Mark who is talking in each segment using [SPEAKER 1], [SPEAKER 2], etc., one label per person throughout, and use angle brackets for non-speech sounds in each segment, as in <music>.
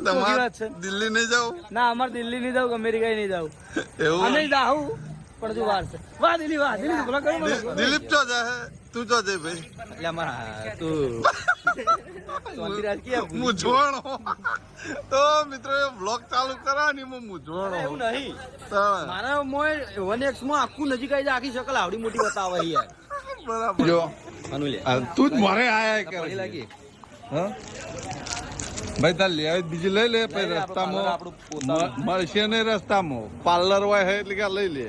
[SPEAKER 1] <laughs> તમારે
[SPEAKER 2] છે.
[SPEAKER 1] દિલ્હી નહીં જાવ
[SPEAKER 2] ના અમારે દિલ્હી નહીં જાવ અમેરિકા નહીં જાવ
[SPEAKER 1] એવું?
[SPEAKER 2] અમે જાવ પણ જો વાર છે. વાહ દિલ્હી વાહ દિલ્હી બોલા કરો
[SPEAKER 1] દિલીપ ચો જાય તું ચો જાય ભાઈ?
[SPEAKER 2] એટલે અમારા તું <laughs>
[SPEAKER 1] મૂંઝવણો. તો મિત્રો એ બ્લોગ ચાલુ કરવાની હું મૂંઝવણો.
[SPEAKER 2] એવું નહીં. મારા મોય વન એક્સમાં આખું નજીક આવી જાય આખી શકલ આવડી મોટી બતાવે યાર.
[SPEAKER 1] બરાબર. જો તું જ મારે આયા કરે
[SPEAKER 2] લાગી.
[SPEAKER 1] હા? ભાઈ તાર લે બીજી લઈ લે પછી રસ્તામાં મળશે ને રસ્તામાં. પાર્લર હોય હે એટલે કે લઈ લે.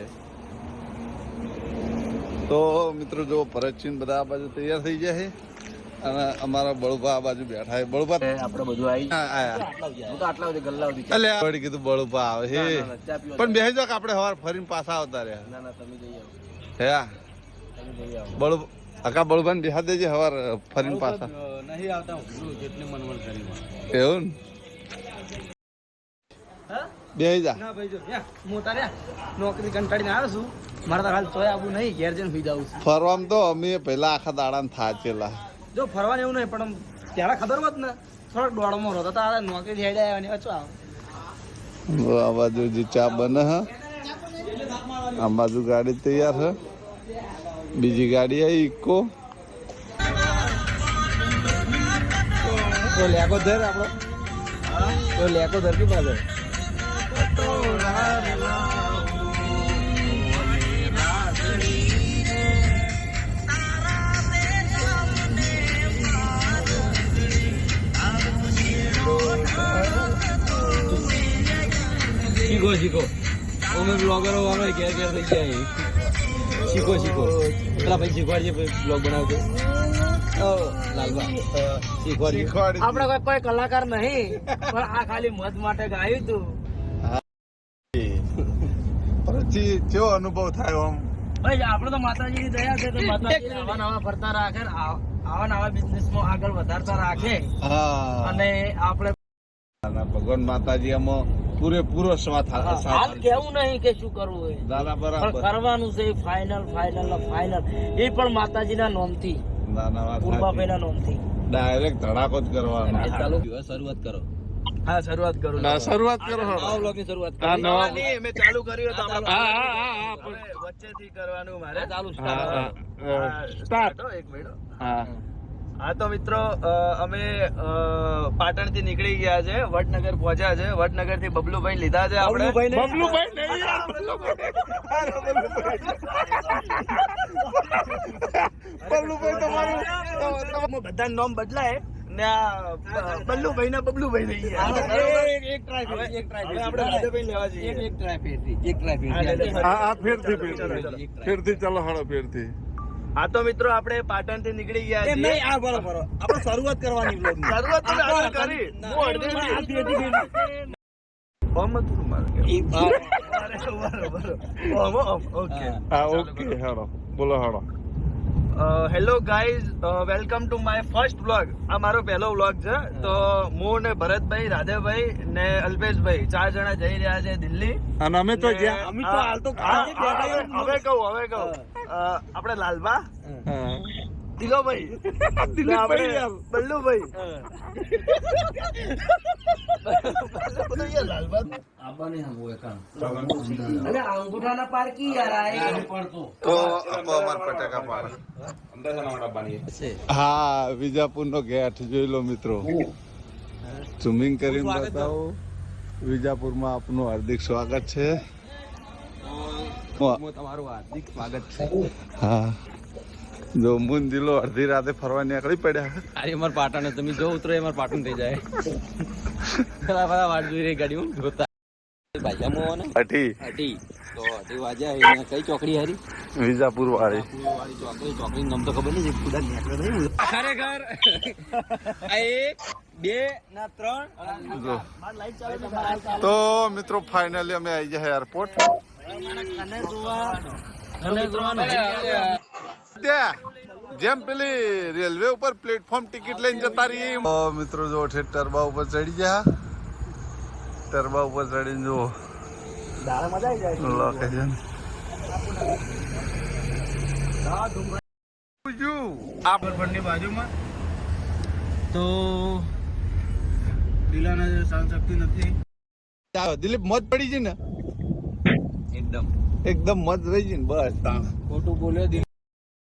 [SPEAKER 1] તો મિત્રો જો ભરતસિંહ બધા આ બાજુ તૈયાર થઈ જાય છે. અને અમારા બળુભા આ બાજુ બેઠા છે. બળુભા
[SPEAKER 2] આપણે બધું આવી
[SPEAKER 1] આયા.
[SPEAKER 2] તો આટલા ગલ્લા
[SPEAKER 1] અલે વળી કીધું બળુભા આવે છે. પણ બેસી જાઓ કે આપણે સવાર ફરીને પાછા આવતા રહ્યા.
[SPEAKER 2] ના ના તમે જઈ આવો.
[SPEAKER 1] હે
[SPEAKER 2] તમે જઈ
[SPEAKER 1] બળવાન બિહાર દેજે હવાર ફરીને પાછા.
[SPEAKER 2] નહીં આવતા જેટલી મનવર કરી
[SPEAKER 1] એવું ને?
[SPEAKER 2] હા?
[SPEAKER 1] જા.
[SPEAKER 2] ના ભાઈ જો હું તારે નોકરી કંટાળીને આવ્યો છું. મારે તારે હાલ તોય આવું નહીં ઘેર જઈને સુઈ જાઉં છું.
[SPEAKER 1] ફરવામાં તો અમે પેલા આખા દાડા થાચેલા.
[SPEAKER 2] જો ફરવાનું એવું નહીં પણ ત્યારે ખબર હોત ને થોડાક દોડમાં રહો તો તારે નોકરી થઈ જાય અને અચો આવ.
[SPEAKER 1] આ બાજુ જે ચા બને હ? આ બાજુ ગાડી તૈયાર હ? બીજી ગાડી આવી ઇકો.
[SPEAKER 2] તો લેકો ધર આપણો તો લેકો ધર કે પાછળ શીખો શીખો. અમે બ્લોગરો વાળો ઘેર ઘેર થઈ ગયા શીખો શીખો. પેલા ભાઈ શીખવાડજે બ્લોગ બનાવજો. લાલબા શીખવાડજે
[SPEAKER 1] શીખવાડી
[SPEAKER 2] આપણે કોઈ કોઈ કલાકાર નહીં પણ આ ખાલી મત માટે ગાયું તું.
[SPEAKER 1] પછી કેવો અનુભવ થયો આમ
[SPEAKER 2] ભાઈ આપણે તો માતાજીની દયા છે તો માતાજી આવા નવા ફરતા રાખે આવા નવા બિઝનેસમાં આગળ વધારતા રાખે. અને આપણે
[SPEAKER 1] ભગવાન માતાજી આમાં પૂરેપૂરો સ્વાથ
[SPEAKER 2] હાલ કેવું નહીં કે શું કરવું હોય
[SPEAKER 1] દાદા બરાબર.
[SPEAKER 2] કરવાનું છે ફાઇનલ ફાઇનલ ફાઇનલ એ પણ માતાજીના નોમથી. પૂર્વાભાઈના નોમથી.
[SPEAKER 1] ડાયરેક્ટ ધડાકો જ કરવાનો.
[SPEAKER 2] શરૂઆત કરો. હા શરૂઆત કરો.
[SPEAKER 1] ના, શરૂઆત કરો.
[SPEAKER 2] નવા બ્લોગની શરૂઆત
[SPEAKER 1] હા, નવા
[SPEAKER 2] નહીં, મેં ચાલુ કર્યું તો આપણે
[SPEAKER 1] હા, હા, હા, હા,
[SPEAKER 2] આપણે વચ્ચેથી કરવાનું મારે ચાલુ એક મિનિટ હો.
[SPEAKER 1] હા
[SPEAKER 2] તો મિત્રો અમે પાટણથી નીકળી ગયા છે વડનગર પહોંચ્યા છે. વડનગરથી બબલુભાઈ લીધા છે આપણે.
[SPEAKER 1] બબલુભાઈ નહીં યાર, બબલુભાઈ. તમારું
[SPEAKER 2] બધા નામ બદલાય ને આ બલ્લુભાઈ ના બબલુભાઈ નહીં એક ટ્રાય એક ટ્રાય આપણે રાજાભાઈ લેવા જઈએ. એક ટ્રાય ફેરથી એક ટ્રાય
[SPEAKER 1] ફેરથી આ ફેરથી. ફેરથી ચાલો હળો ફેરથી.
[SPEAKER 2] હા તો મિત્રો આપણે પાટણથી નીકળી ગયા છીએ.
[SPEAKER 3] નહીં, આ બરો બરો. આપણે શરૂઆત કરવાની બ્લોગની.
[SPEAKER 2] શરૂઆત તો આપણે કરી. હું અડધી ઓમ હતું મારે? બરોબર ઓમ ઓમ ઓકે.
[SPEAKER 1] હા. ઓકે હળો બોલો hello
[SPEAKER 2] hello guys. Welcome to my first vlog. આ મારો પહેલો વ્લોગ છે. તો હું ને ભરતભાઈ રાધેભાઈ ને અલ્પેશભાઈ ચાર જણા જઈ રહ્યા છે દિલ્હી.
[SPEAKER 1] અને અમે તો
[SPEAKER 3] અમે તો હાલ તો.
[SPEAKER 2] હવે કહું હવે કહું. આપણે લાલબા?
[SPEAKER 1] હા.
[SPEAKER 2] દિલોભાઈ. <laughs> આપણે બલ્લુભાઈ. અંગૂઠાના પારકી યાર
[SPEAKER 1] તો પટાકા હા વિજાપુર નો ગેટ જોઈ લો મિત્રો. ઝૂમિંગ કરીને બતાવો. વિજાપુરમાં આપનું હાર્દિક સ્વાગત છે.
[SPEAKER 2] તમારું હાર્દિક સ્વાગત છે.
[SPEAKER 1] હા. જો મુન દિલો અડધી રાતે ફરવા નીકળી પડ્યા.
[SPEAKER 2] અરે અમાર પાટણ તમે જો ઉતરો અમાર પાટણ થઈ જાય. પેલા બધા વાટ જોઈ રહી ગાડી જોતા ભાજ્યા મોને તો એને કઈ ચોકડી હારી?
[SPEAKER 1] વિજાપુર વાળી.
[SPEAKER 2] વાળી ચોકડી. ચોકડી નામ તો ખબર નહીં ખુદા નીકળે નહીં ખરેખર. બે ના ત્રણ.
[SPEAKER 1] તો મિત્રો ફાઇનલી અમે આવી ગયા એરપોર્ટ જેમ પેલી રેલવે ઉપર પ્લેટફોર્મ ટિકિટ લઈને જતા રહીએ તો મિત્રો જો છે ટર્બા ઉપર ચડી ગયા. ટરબા ઉપર ચડીને જો
[SPEAKER 2] દાડા મજા
[SPEAKER 1] લોકેશન
[SPEAKER 2] આ બરફની બાજુમાં. તો
[SPEAKER 3] દિલાના સહન શક્તિ નથી.
[SPEAKER 1] દિલીપ મત પડી છે ને?
[SPEAKER 2] એકદમ.
[SPEAKER 1] એકદમ મત રહી છે ને બસ. તાણ
[SPEAKER 3] ખોટું બોલે